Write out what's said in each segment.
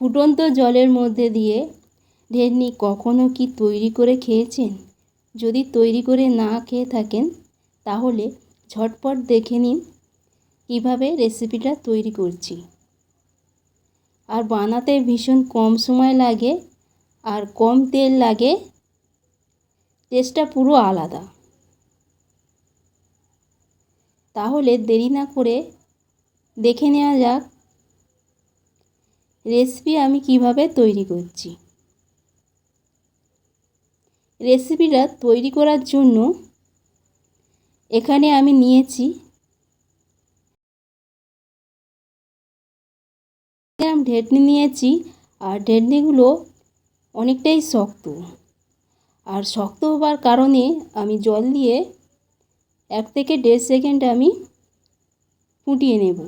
ফুটন্ত জলের মধ্যে দিয়ে ঢেঁড়নি কখনো কি তৈরি করে খেয়েছেন? যদি তৈরি করে না খেয়ে থাকেন, তাহলে ঝটপট দেখে নিন কীভাবে রেসিপিটা তৈরি করছি। আর বানাতে ভীষণ কম সময় লাগে, আর কম তেল লাগে, টেস্টটা পুরো আলাদা। তাহলে দেরি না করে দেখে নেওয়া যাক রেসিপি আমি কীভাবে তৈরি করছি। রেসিপিটা তৈরি করার জন্য এখানে আমি নিয়েছি গ্রাম ঢেটনি নিয়েছি, আর ঢেটনিগুলো অনেকটাই শক্ত। আর শক্ত হবার কারণে আমি জল দিয়ে এক থেকে দেড় সেকেন্ড আমি ফুটিয়ে নেব।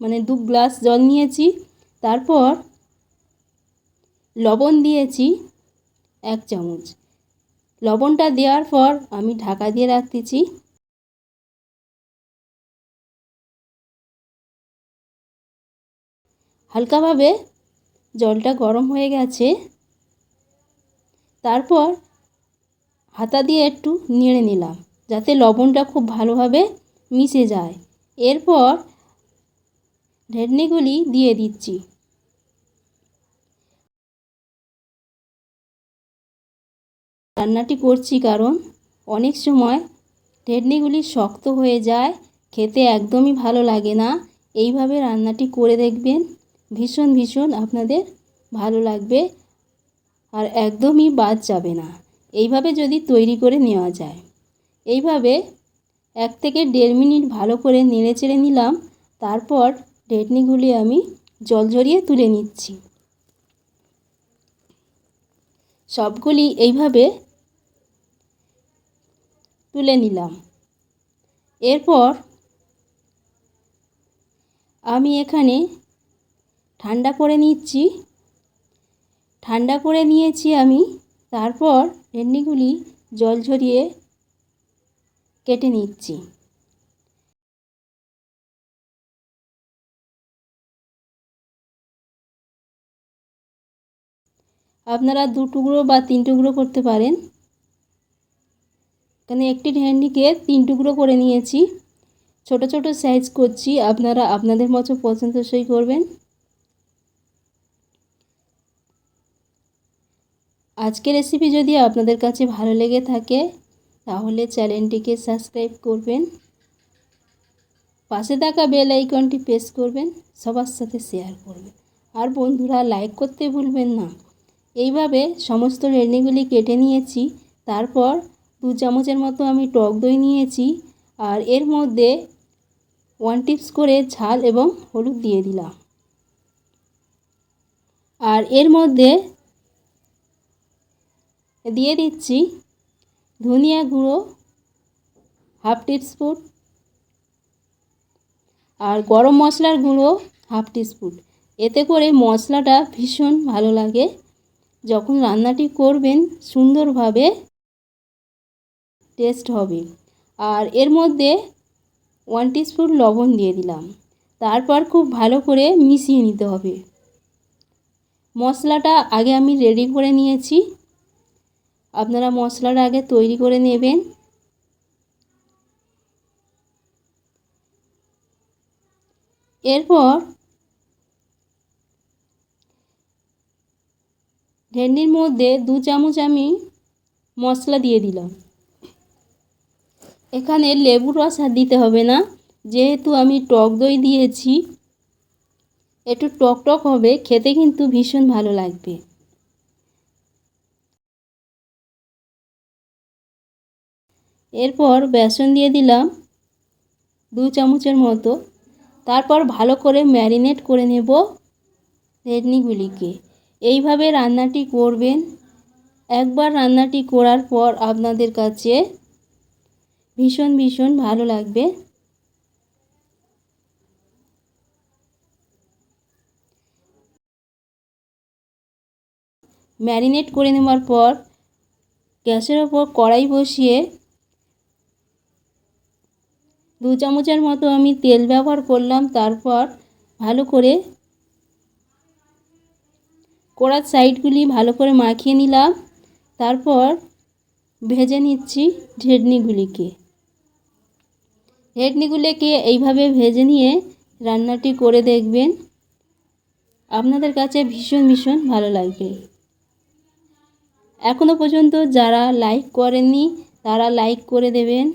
মানে দু গ্লাস জল নিয়েছি। তারপর লবণ দিয়েছি এক চামচ। লবণটা দেওয়ার পর আমি ঢাকা দিয়ে রাখতেছি। হালকাভাবে জলটা গরম হয়ে গেছে। তারপর হাতা দিয়ে একটু নেড়ে নিলাম, যাতে লবণটা খুব ভালোভাবে মিশে যায়। এরপর ঢেঁড়নিগুলি দিয়ে দিচ্ছি। রান্নাটি করছি কারণ অনেক সময় ঢেঁড়নিগুলি শক্ত হয়ে যায়, খেতে একদমই ভালো লাগে না। এইভাবে রান্নাটি করে দেখবেন, ভীষণ ভীষণ আপনাদের ভালো লাগবে আর একদমই বাদ যাবে না। এইভাবে যদি তৈরি করে নেওয়া যায়। এইভাবে এক থেকে দেড় মিনিট ভালো করে নেড়ে চেড়ে নিলাম, তারপর ঢেঁড়নিগুলি আমি জল ঝরিয়ে তুলে নিচ্ছি। সবগুলি এইভাবে তুলে নিলাম। এরপর আমি এখানে ঠান্ডা করে নিচ্ছি। ঠান্ডা করে নিয়েছি আমি, তারপর ভেন্ডিগুলি জল ঝরিয়ে কেটে নিচ্ছি। আপনারা দু টুকরো বা তিন টুকরো করতে পারেন। এখানে একটি ভেন্ডিকে তিন টুকরো করে নিয়েছি। ছোট ছোট সাইজ করছি, আপনারা আপনাদের মতো পছন্দসই করবেন। আজকের রেসিপি যদি আপনাদের কাছে ভালো লেগে থাকে, তাহলে চ্যানেলটিকে সাবস্ক্রাইব করবেন। পাশে থাকা বেল আইকনটি প্রেস করবেন, সবার সাথে শেয়ার করবেন। আর বন্ধুরা লাইক করতে ভুলবেন না। এইভাবে সমস্ত রেডনিগুলি কেটে নিয়েছি, তারপর দু চামচের মতো আমি টক দই নিয়েছি আর এর মধ্যে ওয়ান টিপস করে ঝাল এবং হলুদ দিয়ে দিলাম। আর এর মধ্যে দিয়ে দিচ্ছি ধনিয়া গুঁড়ো হাফ টিস্পুন আর গরম মশলার গুঁড়ো হাফ টিস্পুন এতে করে মশলাটা ভীষণ ভালো লাগে। যখন রান্নাটি করবেন, সুন্দরভাবে টেস্ট হবে। আর এর মধ্যে ওয়ান টিস্পুন লবণ দিয়ে দিলাম। তারপর খুব ভালো করে মিশিয়ে নিতে হবে। মশলাটা আগে আমি রেডি করে নিয়েছি। আপনারা মশলাটা আগে তৈরি করে নেবেন। এরপর ভেন্ডির মধ্যে দু চামচ আমি মশলা দিয়ে দিলাম। এখানে লেবুর রস আর দিতে হবে না। যেহেতু আমি টক দই দিয়েছি, একটু টক টক হবে, খেতে কিন্তু ভীষণ ভালো লাগবে। এরপর বেসন দিয়ে দিলাম দু চামচের মতো। তারপর ভালো করে ম্যারিনেট করে নেব রেডনিগুলিকে এইভাবে রান্নাটি করবেন। একবার রান্নাটি করার পর আপনাদের কাছে ভীষণ ভীষণ ভালো লাগবে। ম্যারিনেট করে নেওয়ার পর গ্যাসের ওপর কড়াই বসিয়ে দু চামচের মতো আমি তেল ব্যবহার করলাম। তারপর ভালো করে কড়ার সাইডগুলি ভালো করে মাখিয়ে নিলাম। তারপর ভেজে নিচ্ছি ঢেডনিগুলিকে ঢেডনিগুলিকে এইভাবে ভেজে নিয়ে রান্নাটি করে দেখবেন। আপনাদের কাছে ভীষণ ভীষণ ভালো লাগবে। এখনও পর্যন্ত যারা লাইক করেননি, তারা লাইক করে দেবেন।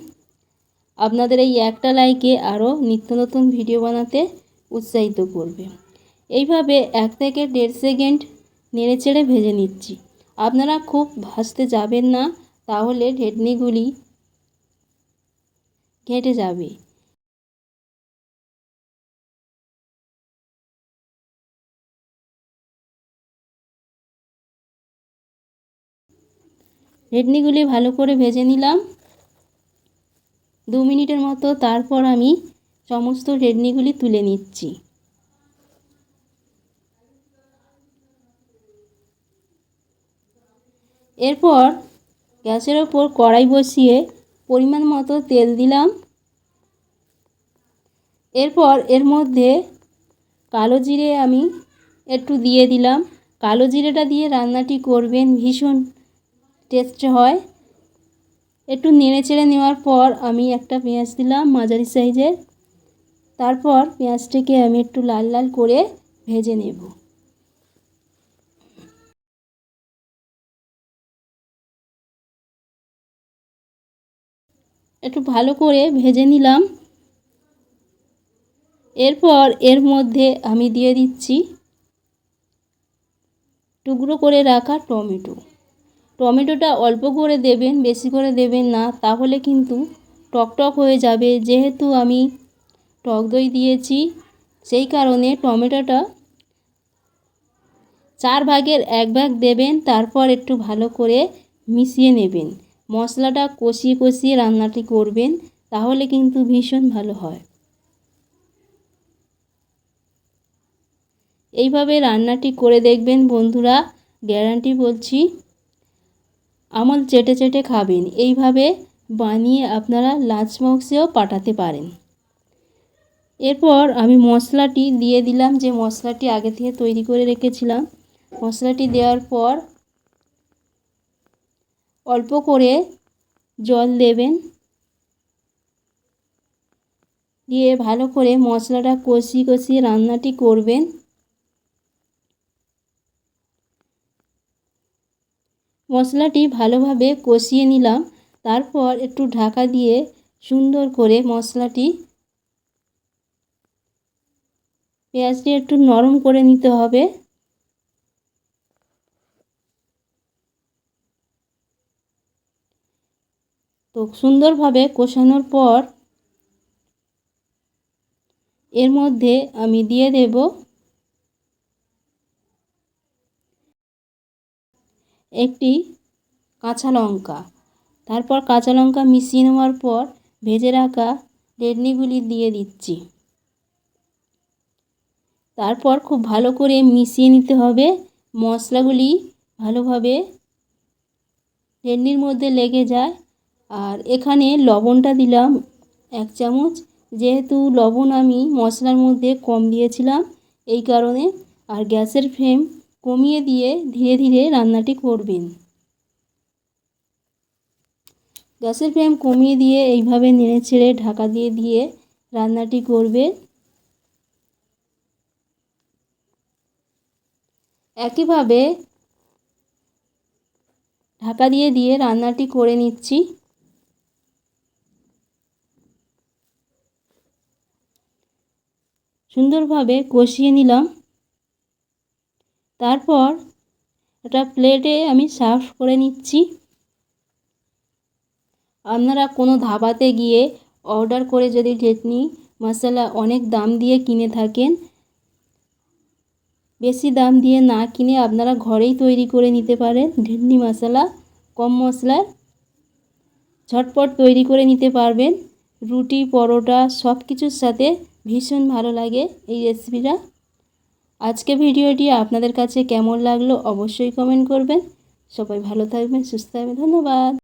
আপনাদের এই একটা লাইকে আরও নিত্য নতুন ভিডিও বানাতে উৎসাহিত করবে। এইভাবে এক থেকে দেড় সেকেন্ড নেড়ে চেড়ে ভেজে নিচ্ছি। আপনারা খুব ভাজতে যাবেন না, তাহলে ঢেটনিগুলি ঘেঁটে যাবে। রেডনিগুলি ভালো করে ভেজে নিলাম। দু মিনিটের মতো তারপর আমি সমস্ত রেডনিগুলি তুলে নিচ্ছি। এরপর গ্যাসের ওপর কড়াই বসিয়ে পরিমাণ মতো তেল দিলাম। এরপর এর মধ্যে কালো জিরে আমি একটু দিয়ে দিলাম। কালো জিরেটা দিয়ে রান্নাটি করবেন, ভীষণ টেস্ট হয়। একটু নেড়ে চেড়ে নেওয়ার পর আমি একটা পেঁয়াজ দিলাম মাঝারি সাইজের। তারপর পেঁয়াজটাকে আমি একটু লাল লাল করে ভেজে নেব। একটু ভালো করে ভেজে নিলাম। এরপর এর মধ্যে আমি দিয়ে দিচ্ছি টুকরো করে রাখা টমেটো। টমেটোটা অল্প করে দেবেন, বেশি করে দেবেন না, তাহলে কিন্তু টকটক হয়ে যাবে। যেহেতু আমি টক দই দিয়েছি, সেই কারণে টমেটোটা চার ভাগের এক ভাগ দেবেন, তারপর একটু ভালো করে মিশিয়ে নেবেন। মশলাটা কষিয়ে কষিয়ে রান্নাটি করবেন, তাহলে কিন্তু ভীষণ ভালো হয়। এইভাবে রান্নাটি করে দেখবেন বন্ধুরা, গ্যারান্টি বলছি। আমল চেটে চেটে খাবেন, এইভাবে বানিয়ে আপনারা লাঞ্চ বক্সেও পাঠাতে পারেন। এরপর আমি মশলাটি দিয়ে দিলাম, যে মশলাটি আগে থেকে তৈরি করে রেখেছিলাম। মশলাটি দেওয়ার পর অল্প করে জল দেবেন। দিয়ে ভালো করে মশলাটা কষিয়ে কষিয়ে রান্নাটি করবেন। মশলাটি ভালোভাবে কষিয়ে নিলাম। তারপর একটু ঢাকা দিয়ে সুন্দর করে মশলাটি পেঁয়াজটি একটু নরম করে নিতে হবে। তো সুন্দরভাবে কষানোর পর এর মধ্যে আমি দিয়ে দেব একটি কাঁচা লঙ্কা। তারপর কাঁচা লঙ্কা মিশিয়ে নেওয়ার পর ভেজে রাখা রেডনিগুলি দিয়ে দিচ্ছি। তারপর খুব ভালো করে মিশিয়ে নিতে হবে মশলাগুলি ভালোভাবে। রেডনির মধ্যে লেগে যায় আর এখানে লবণটা দিলাম এক চামচ। যেহেতু লবণ আমি মশলার মধ্যে কম দিয়েছিলাম, এই কারণে আর গ্যাসের ফ্লেম কমিয়ে দিয়ে ধীরে ধীরে রান্নাটি করবেন। গ্যাসের ফ্লেম কমিয়ে দিয়ে এইভাবে নেড়ে ছেড়ে ঢাকা দিয়ে দিয়ে রান্নাটি করবে। একইভাবে ঢাকা দিয়ে দিয়ে রান্নাটি করে নিচ্ছি। সুন্দরভাবে কষিয়ে নিলাম। তারপর একটা প্লেটে আমি সার্ভ করে নিচ্ছি। আপনারা কোনো ধাবাতে গিয়ে অর্ডার করে যদি ঢেটনি মশলা অনেক দাম দিয়ে কিনে থাকেন, বেশি দাম দিয়ে না কিনে আপনারা ঘরেই তৈরি করে নিতে পারেন। ঢেটনি মশলা, কম মশলার ঝটপট তৈরি করে নিতে পারবেন। রুটি, পরোটা সব কিছুর সাথে ভীষণ ভালো লাগে এই রেসিপিটা আজকে ভিডিওটি আপনাদের কাছে কেমন লাগল অবশ্যই কমেন্ট করবেন। সবাই ভালো থাকবেন, সুস্থ থাকবেন, ধন্যবাদ।